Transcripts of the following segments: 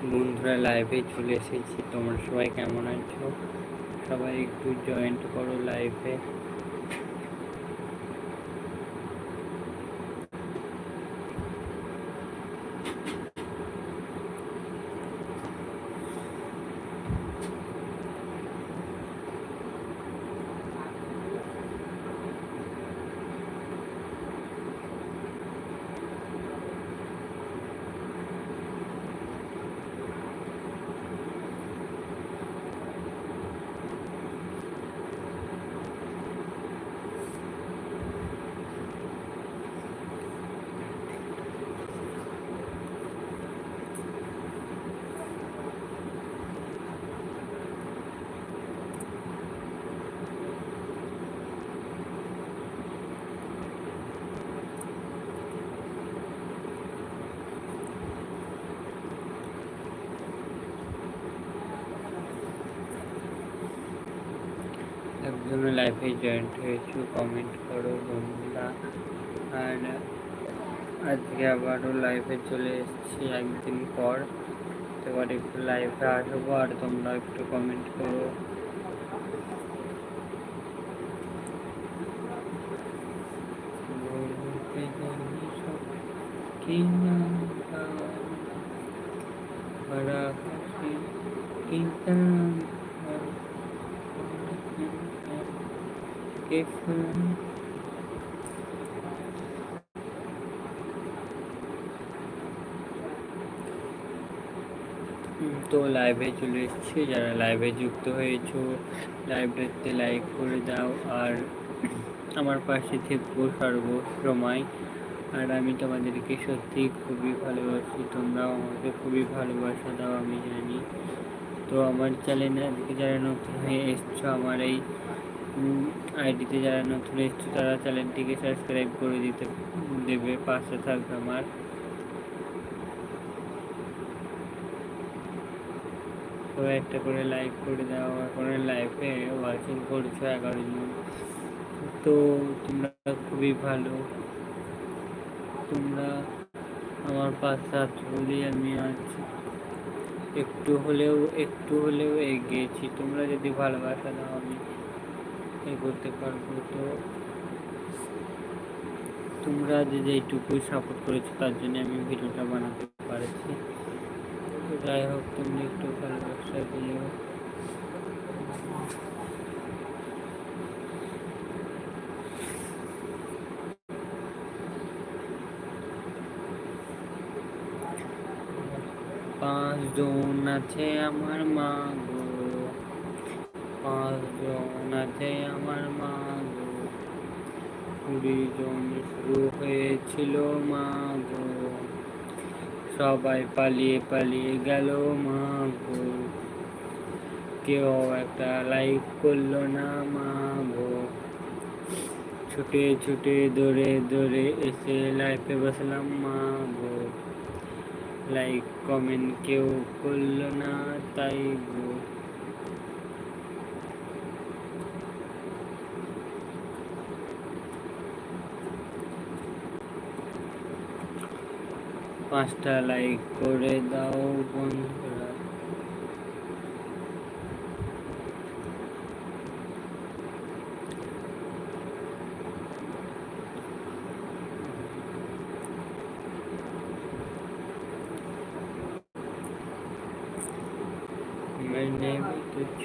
বন্ধুরা লাইভে চলে এসেছি। তোমরা সবাই কেমন আছো? সবাই একটু জয়েন্ট করো লাইভে একজন লাইফে জয়েন্ট হয়েছো কমেন্ট করো বন্ধুরা। আর আজকে আবারও লাইফে চলে এসেছি একদিন পর। এবার একটু লাইফে আসব আর তোমরা একটু কমেন্ট করো। বলতে জানি সব কি না ভরা হাসি কিন্তু if um, তো লাইভে চলে এসছি। যারা লাইভে যুক্ত হয়েছো লাইভটাতে লাইক করে দাও। আর আমার পাশে থেকো সর্বসময় আর আমি তোমাদেরকে সত্যি খুবই ভালোবাসি। তোমরাও আমাকে খুবই ভালোবাসা দাও আমি জানি। তো আমার চ্যানেলে আজকে যারা নতুন হয়ে এসছো, আমার এই আইডিতে যারা নতুন এসছো, তারা চ্যানেলটিকে সাবস্ক্রাইব করে দিতে, দেবে, পাশে থাকবে আমার। একটা করে লাইক করে দাও, এখন লাইভে ওয়াচিং করছ এগারো জন। তো তোমরা খুবই ভালো। তোমরা আমার পাশে আছো বলেই আমি আছি। একটু হলেও একটু হলেও এগিয়েছি। তোমরা যদি ভালোবাসা দাও, আমি এগোতে পারব তো। তোমরা যে যেইটুকু সাপোর্ট করেছ, তার জন্য আমি ভিডিওটা বানাতে পারছি। যাই হোক তুমি একটু ভালোবাসা দিও পাঁচজন আছে আমার মা গো। আমার মা। কুড়ি জন শুরু হয়েছিল মা গো। সবাই পালিয়ে পালিয়ে গেল মা গো। কেউ একটা লাইক করল না মা গো। ছুটে ছুটে দৌড়ে দৌড়ে এসে লাইফে বসলাম মা গো। লাইক, কমেন্ট কেউ করল না তাই গো। পাঁচটা লাইক করে দাও বন্ধুরা मैंने भी कुछ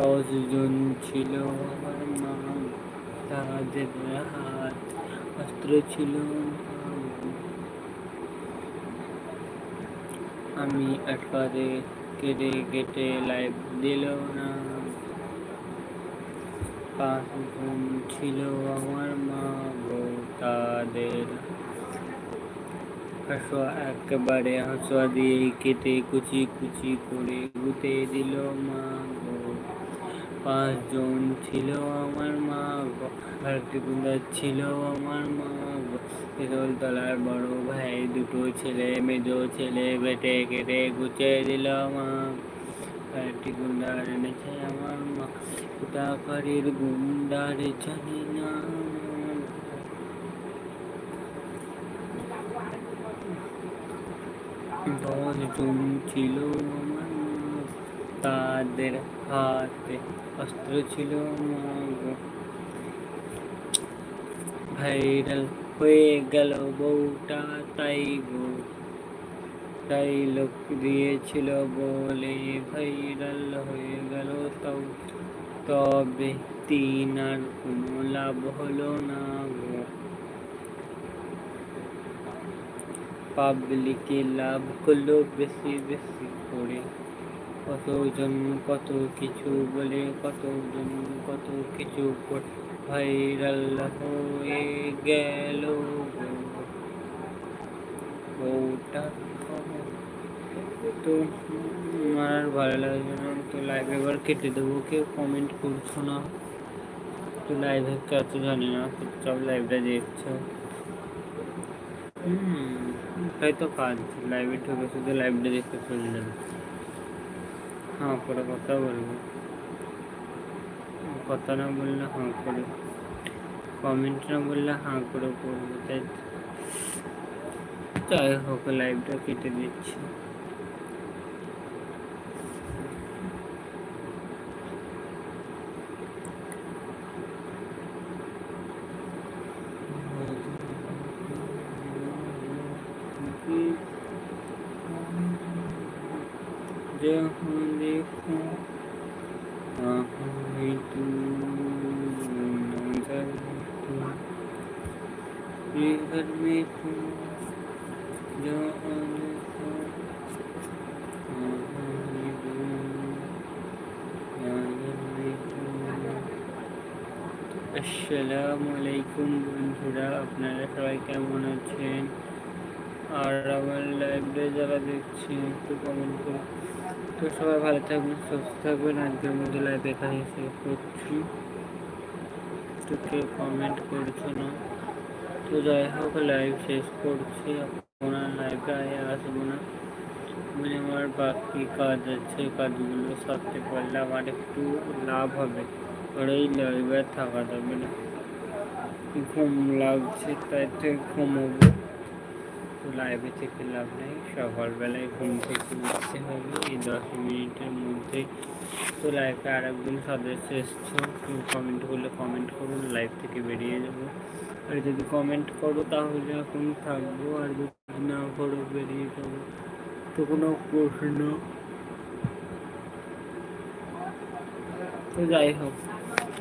দশজন ছিল আমার মা তাদের হাত অস্ত্র ছিল আমি আটকাতে কেটে কেটে লাইভ দিল না। পাঁচজন ছিল আমার মা গো তাদের হাসুয়া একেবারে হাসুয়া দিয়ে কেটে কুচি কুচি করে গুতে দিল মা পাঁচজন ছিল আমার মা আরেকটি গুন্ডা ছিল আমার মা তলার বড় ভাই, দুটো ছেলে, মেজো ছেলে, বেটে কেটে গুছিয়ে দিল মা। আরেকটি গুন্ডার এনেছে আমার মা টাকারের গুন্ডার জানি না। ছিল আমার তাদের হাতে অস্ত্র ছিল ভাইরাল হয়ে গেল বউটা, তাই গো। তাই লোক দিয়েছিল বলে ভাইরাল হয়ে গেল তাও। তবে তিন আর কোনো লাভ হলো না গো। পাবলিকে লাভ করল বেশি বেশি করে। কতজন কত কিছু বলে কতজন কত কিছু ভাইরাল হয়ে গেল ওটা তো আমার ভালো লাগছে না। তো লাইভ এবার কেটে দেবো, কেউ কমেন্ট করছ না। তো লাইভ এত জানি না সব লাইভটা দেখছ। হুম, তাই তো কাজ লাইভে ঢুকে শুধু লাইভটা দেখতে চলে যাবে। হাঁ করে কথা বলব। কথা না বললে হাঁ করে। কমেন্ট না বললে হাঁ করে করব তাই যাই হোক লাইভটা কেটে দিচ্ছি। जहाँ আসসালামাইকুম বন্ধুরা আপনারা সবাই কেমন আছেন? আর আমার লাইভে যারা দেখছেন একটু কমেন্ট করে তো সবাই ভালো থাকবেন, সুস্থ থাকবেন। আজকের মধ্যে লাইভ এখানে শেষ করছি। তো কেউ কমেন্ট করছ না? তো যাই হোক লাইভ শেষ করছি। আপনার লাইভে আয় আসব না মানে আমার বাকি কাজ আছে কাজগুলো সারতে পারলে আমার একটু লাভ হবে। আর এই লাইভে থাকা যাবে না ঘুম লাগছে, তাই তো ঘুমোবো। লাইভে থেকে লাভ নেই। সকালবেলায় ঘুম থেকে উঠতে হবে। এই দশ মিনিটের মধ্যে তো লাইভে আর একজন সদস্য এসছো। কেউ কমেন্ট করলে কমেন্ট করুন লাইভ থেকে বেরিয়ে যাব। আর যদি কমেন্ট করো তাহলে এখন থাকব। আর যদি না করো, বেরিয়ে যাব। তো কোনো প্রশ্ন? তো যাই হোক,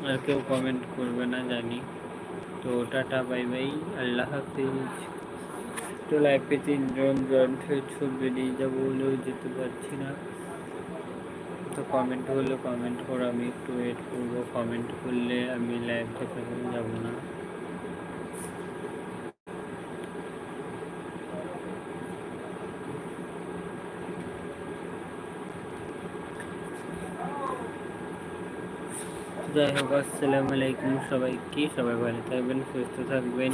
আর কেউ কমেন্ট করবে না জানি। তো টাটা বাই বাই আল্লাহ হাফিজ। তো লাইফে তিনজন জন ছবি বেরিয়ে যাব বলেও যেতে পারছি না। তো কমেন্ট হলে কমেন্ট করো আমি একটু ওয়েট করব। কমেন্ট করলে আমি লাইভ থেকে যাব না। যাই হোক, আসসালামু আলাইকুম সবাইকে। সবাই ভালো থাকবেন, সুস্থ থাকবেন।